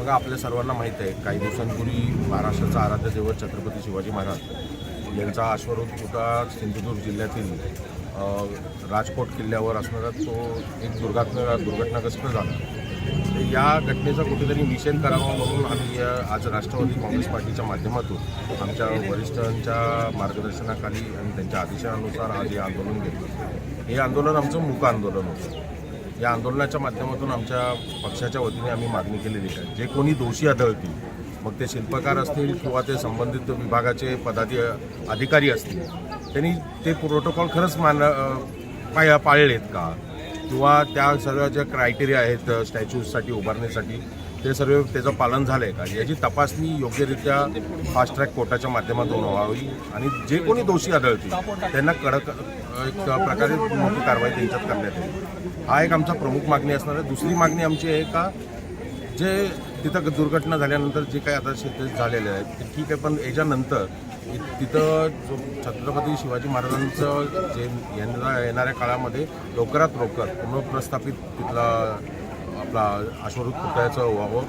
बघा आपल्या सर्वांना माहीत आहे काही दिवसांपूर्वी महाराष्ट्राचं आराध्य दैवत छत्रपती शिवाजी महाराज यांचा आश्वरोध पुतळा सिंधुदुर्ग जिल्ह्यातील राजकोट किल्ल्यावर असणारा तो एक दुर्घटना दुर्घटनाग्रस्त झाला. या घटनेचा कुठेतरी निषेध करावा म्हणून आम्ही आज राष्ट्रवादी काँग्रेस पार्टीच्या माध्यमातून आमच्या वरिष्ठांच्या मार्गदर्शनाखाली आणि त्यांच्या आदेशानुसार आज हे आंदोलन घेतलं. हे आंदोलन आमचं मूक आंदोलन होतं. या आंदोलनाच्या माध्यमातून आमच्या पक्षाच्या वतीने आम्ही मागणी केलेली आहे. जे कोणी दोषी आढळतील मग ते शिल्पकार असतील किंवा ते संबंधित विभागाचे पदाधी अधिकारी असतील त्यांनी ते प्रोटोकॉल खरंच मान अं, पाळलेत का? किंवा त्या सर्व ज्या क्रायटेरिया आहेत स्टॅच्यूजसाठी उभारण्यासाठी ते सर्व त्याचं पालन झालं आहे का? याची तपासणी योग्यरित्या फास्ट ट्रॅक कोर्टाच्या माध्यमातून व्हावी आणि जे कोणी दोषी आढळतील त्यांना कडक एक प्रकारे मोठी कारवाई त्यांच्यात करण्यात येईल. हा एक आमचा प्रमुख मागणी असणार आहे. दुसरी मागणी आमची आहे का? जे तिथं दुर्घटना झाल्यानंतर जे काही आता शेत झालेले आहेत ते ठीक आहे पण याच्यानंतर इ- तिथं जो छत्रपती शिवाजी महाराजांचं जे येणाऱ्या येणाऱ्या काळामध्ये लवकरात लवकर पुनर्प्रस्थापित तिथला आपला अश्वरूप पुतळ्याचं व्हावं.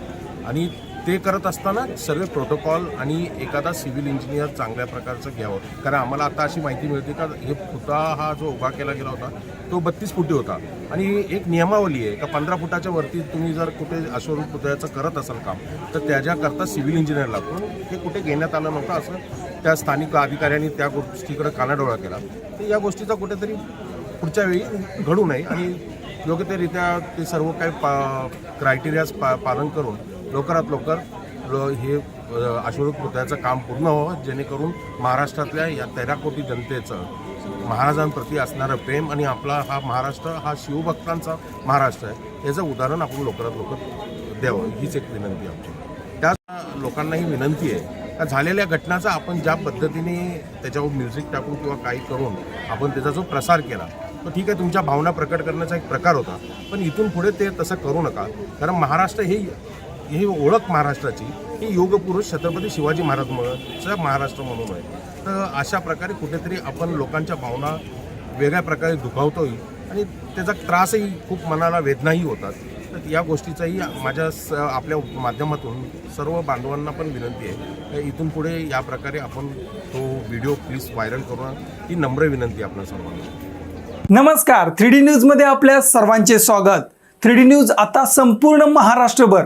आणि ते करत असताना सर्व प्रोटोकॉल आणि एखादा सिव्हिल इंजिनियर चांगल्या प्रकारचं घ्यावं. कारण आम्हाला आता अशी माहिती मिळते का हे पुतळा हा जो उभा केला गेला होता तो बत्तीस फुटी होता. आणि एक नियमावली आहे का पंधरा फुटाच्या वरती तुम्ही जर कुठे अश्वरूप पुतळ्याचं करत असाल काम तर त्याच्याकरता सिव्हिल इंजिनियर लागतो. हे कुठे घेण्यात आलं नव्हतं असं. त्या स्थानिक अधिकाऱ्यांनी त्या गोष्टीकडे कानाडोळा केला. तर या गोष्टीचा कुठेतरी पुढच्या वेळी घडू नये आणि योग्यतेरित्या ते सर्व काही पा क्रायटेरियाज पा पालन करून लवकरात लवकर हे अश्वरूप पुतळ्याचं काम पूर्ण व्हावं जेणेकरून महाराष्ट्रातल्या या तेरा कोटी जनतेचं महाराजांप्रती असणारं प्रेम आणि आपला हा महाराष्ट्र हा शिवभक्तांचा महाराष्ट्र आहे याचं उदाहरण आपण लवकरात लवकर द्यावं हीच एक विनंती आमची. त्या लोकांनाही विनंती आहे का झालेल्या घटनाचा आपण ज्या पद्धतीने त्याच्यावर म्युझिक टाकून किंवा काही करून आपण त्याचा जो प्रसार केला तर ठीक आहे तुमच्या भावना प्रकट करण्याचा एक प्रकार होता पण इथून पुढे ते तसं करू नका कारण महाराष्ट्र हे ही ओळख महाराष्ट्राची. ही योगपुरुष छत्रपती शिवाजी महाराजमुळं महाराष्ट्र म्हणून आहे. तर अशा प्रकारे कुठेतरी आपण लोकांच्या भावना वेगळ्या प्रकारे दुखावतोही आणि त्याचा त्रासही खूप मनाला वेदनाही होतात. तर या गोष्टीचाही माझ्या स आपल्या माध्यमातून सर्व बांधवांना पण विनंती आहे. तर इथून पुढे या प्रकारे आपण तो व्हिडिओ प्लीज व्हायरल करून ही नम्र विनंती आपल्या सर्वांना. नमस्कार. थ्री डी न्यूजमध्ये आपल्या सर्वांचे स्वागत. थ्री डी न्यूज आता संपूर्ण महाराष्ट्रभर